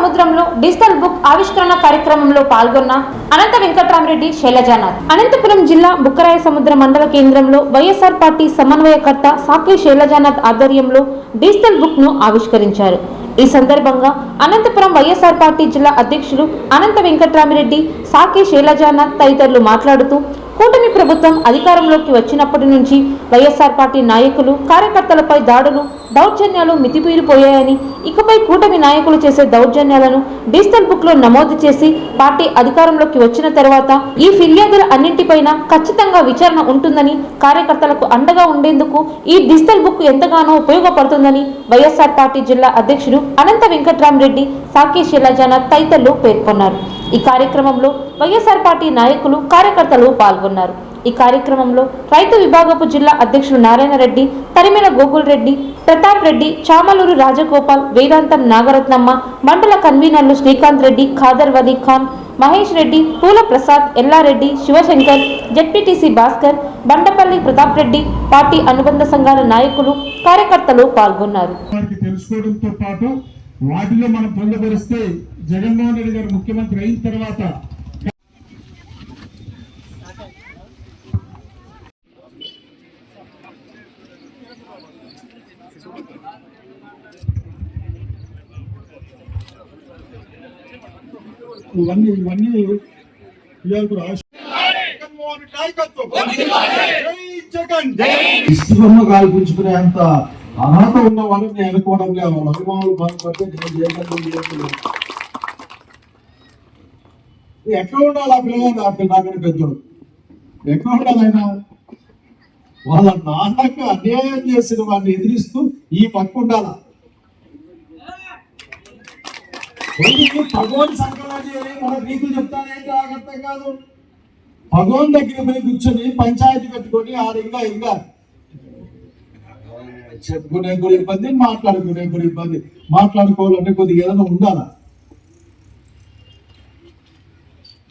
సముద్రంలో digital book ఆవిష్కరణ కార్యక్రమంలో పాల్గొన్న అనంత వెంకట్రామరెడ్డి శైలజానాథ్. అనంతపురం జిల్లా బుక్కరాయ సముద్ర మండల కేంద్రంలో వైఎస్ఆర్ పార్టీ సమన్వయకర్త సాకే శైలజానాథ్ ఆధ్వర్యంలో డిజిటల్ బుక్ను ఆవిష్కరించారు. ఈ సందర్భంగా అనంతపురం వైఎస్ఆర్ పార్టీ జిల్లా అధ్యక్షులు అనంత వెంకట్రామిరెడ్డి సాకే శైలజానాథ్ తదితరులు మాట్లాడుతూ కూటమి ప్రభుత్వం అధికారంలోకి వచ్చినప్పటి నుంచి వైఎస్ఆర్ పార్టీ నాయకులు కార్యకర్తలపై దాడులు దౌర్జన్యాలు మితిపీరిపోయాయని ఇకపై కూటమి నాయకులు చేసే దౌర్జన్యాలను డిజిటల్ బుక్లో నమోదు చేసి పార్టీ అధికారంలోకి వచ్చిన తర్వాత ఈ ఫిర్యాదుల అన్నింటిపైన ఖచ్చితంగా విచారణ ఉంటుందని కార్యకర్తలకు అండగా ఉండేందుకు ఈ డిజిటల్ బుక్ ఎంతగానో ఉపయోగపడుతుందని వైఎస్ఆర్ పార్టీ జిల్లా అధ్యక్షుడు అనంత వెంకట్రామరెడ్డి సాకే శిలాజానాథ్ తదితరులు పేర్కొన్నారు. ఈ కార్యక్రమంలో వైఎస్ఆర్ పార్టీ నాయకులు కార్యకర్తలు పాల్గొన్నారు. ఈ కార్యక్రమంలో రైతు విభాగపు జిల్లా అధ్యక్షులు నారాయణ రెడ్డి తరిమెల గోకుల్ రెడ్డి ప్రతాప్ రెడ్డి చామలూరు రాజగోపాల్ వేదాంతం నాగరత్నమ్మ మండల కన్వీనర్లు శ్రీకాంత్ రెడ్డి ఖాదర్ వలీ ఖాన్ మహేష్ రెడ్డి పూల ప్రసాద్ ఎల్లారెడ్డి శివశంకర్ జడ్పీటీసీ భాస్కర్ బండపల్లి ప్రతాప్ రెడ్డి పార్టీ అనుబంధ సంఘాల నాయకులు కార్యకర్తలు పాల్గొన్నారు. తెలుసుకోవడంతో పాటు వాటిలో మనం పొందపరిస్తే జగన్మోహన్ రెడ్డి గారు ముఖ్యమంత్రి అయిన తర్వాత ఇవన్నీ ఇవన్నీ ఇవాళ కూడా ఆశ- జగన్మోహన్ రెడ్డి నాయకత్వం. జై జగన్. ఇష్టబొమ్మ కాల్పించుకునే అంత అర్హత ఉన్న వాళ్ళని అనుకోవడం లేదు. వాళ్ళ అభిమానులు బాధపడితే నేను చేయగలను ఎక్కడ ఉండాలి ఆ పిల్లగాడు? ఆ పిల్లగాడి పెద్దోడు. ఎక్కడ ఉండాలి ఆయన? వాళ్ళ నాన్నకు అన్యాయం చేసిన వాడిని ఎదిరిస్తూ ఈ పక్క ఉండాలా? భగవాన్ సంక్రాంతి అని మన రీతులు చెప్తానేంటి నాకు అర్థం కాదు. భగవాన్ దగ్గర పోయి కూర్చొని పంచాయతీ పెట్టుకొని ఆ ఇంకా ఇంకా చెప్పుకునే కూడా ఇబ్బంది మాట్లాడుకునే కూడా ఇబ్బంది. మాట్లాడుకోవాలంటే కొద్దిగా ఏదైనా ఉండాలా?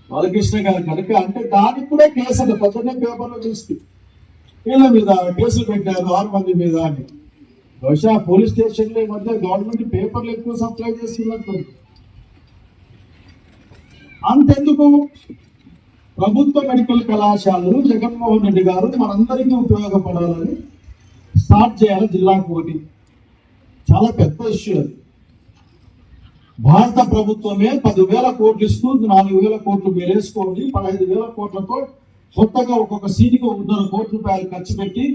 బాలకృష్ణ గారు కనుక అంటే దానికి కూడా కేసు పొద్దున్నే పేపర్లో చూసి వీళ్ళ మీద కేసులు పెట్టారు ఆరు మంది మీద అని. బహుశా పోలీస్ స్టేషన్లో ఈ మధ్య గవర్నమెంట్ పేపర్లు ఎక్కువ సప్లై చేస్తున్నట్టు అంతెందుకు? ప్రభుత్వ మెడికల్ కళాశాలలు జగన్మోహన్ రెడ్డి గారు మనందరికీ ఉపయోగపడాలని స్టార్ట్ చేయాలి జిల్లాకు ఒకటి. చాలా పెద్ద ఇష్యూ అది. భారత ప్రభుత్వమే పదివేల కోట్లు ఇస్తూ నాలుగు వేల కోట్లు మీరు వేసుకోండి పదహైదు వేల కోట్లతో కొత్తగా ఒక్కొక్క సీటుకు ఒకటిన్నర కోట్ల రూపాయలు ఖర్చు పెట్టి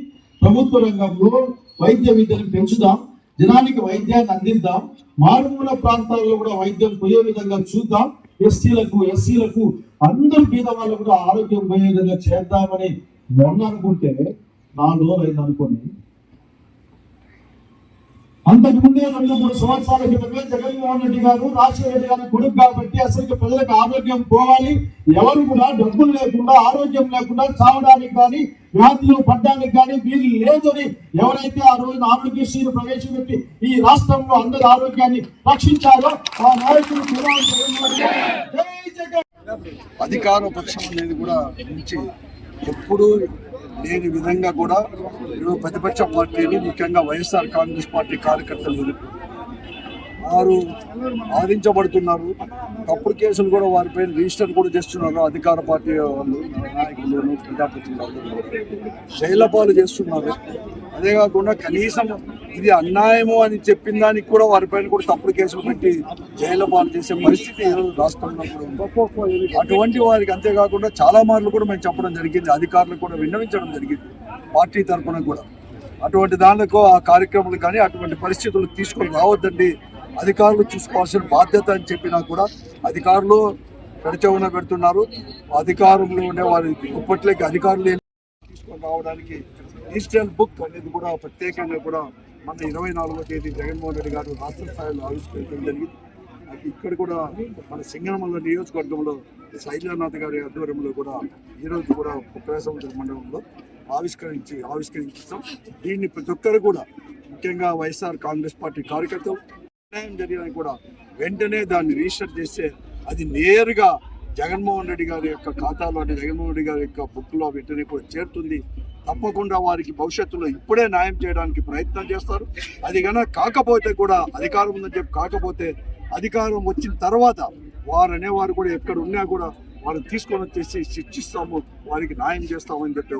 ప్రభుత్వ రంగంలో వైద్య విద్యను పెంచుదాం జనానికి వైద్యాన్ని అందిద్దాం మారుమూల ప్రాంతాల్లో కూడా వైద్యం పోయే విధంగా చూద్దాం ఎస్టీలకు ఎస్సీలకు అందరు పేద వాళ్ళు కూడా ఆరోగ్యం పోయే విధంగా చేద్దామని మొన్న అనుకుంటే నాలుగు రోజులు అయింది అనుకోని అంతకు ముందే రెండు మూడు సంవత్సరాల క్రితమే జగన్మోహన్ రెడ్డి గారు రాజశేఖర రెడ్డి గారి కొడుకు కాబట్టి అసలు ప్రజలకు ఆరోగ్యం పోవాలి ఎవరు కూడా డబ్బులు లేకుండా ఆరోగ్యం లేకుండా చావడానికి కానీ వ్యాధులు పడ్డానికి కానీ వీలు లేదని ఎవరైతే ఆ రోజున ఆరోగ్యశ్రీని ప్రవేశపెట్టి ఈ రాష్ట్రంలో అందరి ఆరోగ్యాన్ని రక్షించారో ఆ నాయకుడు జగన్మోహన్ రెడ్డి. అధికార పక్షం అనేది కూడా నుంచి ఎప్పుడూ లేని విధంగా కూడా ప్రతిపక్ష పార్టీని ముఖ్యంగా వైఎస్ఆర్ కాంగ్రెస్ పార్టీ కార్యకర్తలు వారు బాధించబడుతున్నారు తప్పుడు కేసులు కూడా వారిపైన రిజిస్టర్ కూడా చేస్తున్నారు. అధికార పార్టీ వాళ్ళు నాయకులు ప్రజాప్రతినిధులు శైలపాలు చేస్తున్నారు. అదే కాకుండా కనీసం ఇది అన్యాయము అని చెప్పిన దానికి కూడా వారిపైన కూడా తప్పుడు కేసులు పెట్టి జైలపాలు చేసే పరిస్థితి ఈరోజు రాష్ట్రంలో కూడా అటువంటి వారికి అంతేకాకుండా చాలా మార్లు కూడా మేము చెప్పడం జరిగింది. అధికారులు కూడా విన్నవించడం జరిగింది. పార్టీ తరఫున కూడా. అటువంటి దానికో ఆ కార్యక్రమాలు కానీ అటువంటి పరిస్థితులు తీసుకొని రావద్దండి. అధికారులు చూసుకోవాల్సిన బాధ్యత అని చెప్పినా కూడా అధికారులు పెడచెవున పెడుతున్నారు. అధికారంలో ఉండే వారి ఇప్పట్లోకి అధికారులు తీసుకొని రావడానికి డిజిటల్ బుక్ అనేది కూడా ప్రత్యేకంగా కూడా మన ఇరవై నాలుగో తేదీ జగన్మోహన్ రెడ్డి గారు రాష్ట్ర స్థాయిలో ఆవిష్కరించడం జరిగింది. ఇక్కడ కూడా మన సింగనమల్ల నియోజకవర్గంలో శైలానాథ్ గారి ఆధ్వర్యంలో కూడా ఈరోజు కూడా కుప్పేసముద్ర మండలంలో ఆవిష్కరించి ఆవిష్కరించాం. దీన్ని ప్రతి ఒక్కరు కూడా ముఖ్యంగా వైఎస్ఆర్ కాంగ్రెస్ పార్టీ కార్యకర్తలు అన్యాయం జరిగిన కూడా వెంటనే దాన్ని రిజిస్టర్ చేస్తే అది నేరుగా జగన్మోహన్ రెడ్డి గారి యొక్క ఖాతాలో అంటే జగన్మోహన్ రెడ్డి గారి యొక్క బుక్లో వెంటనే కూడా చేరుతుంది. తప్పకుండా వారికి భవిష్యత్తులో ఇప్పుడే న్యాయం చేయడానికి ప్రయత్నం చేస్తారు. అది కనుక కాకపోతే కూడా అధికారం ఉందని చెప్పి కాకపోతే అధికారం వచ్చిన తర్వాత వారు అనేవారు కూడా ఎక్కడ ఉన్నా కూడా వారిని తీసుకొని వచ్చేసి శిక్షిస్తాము వారికి న్యాయం చేస్తామని చెప్పి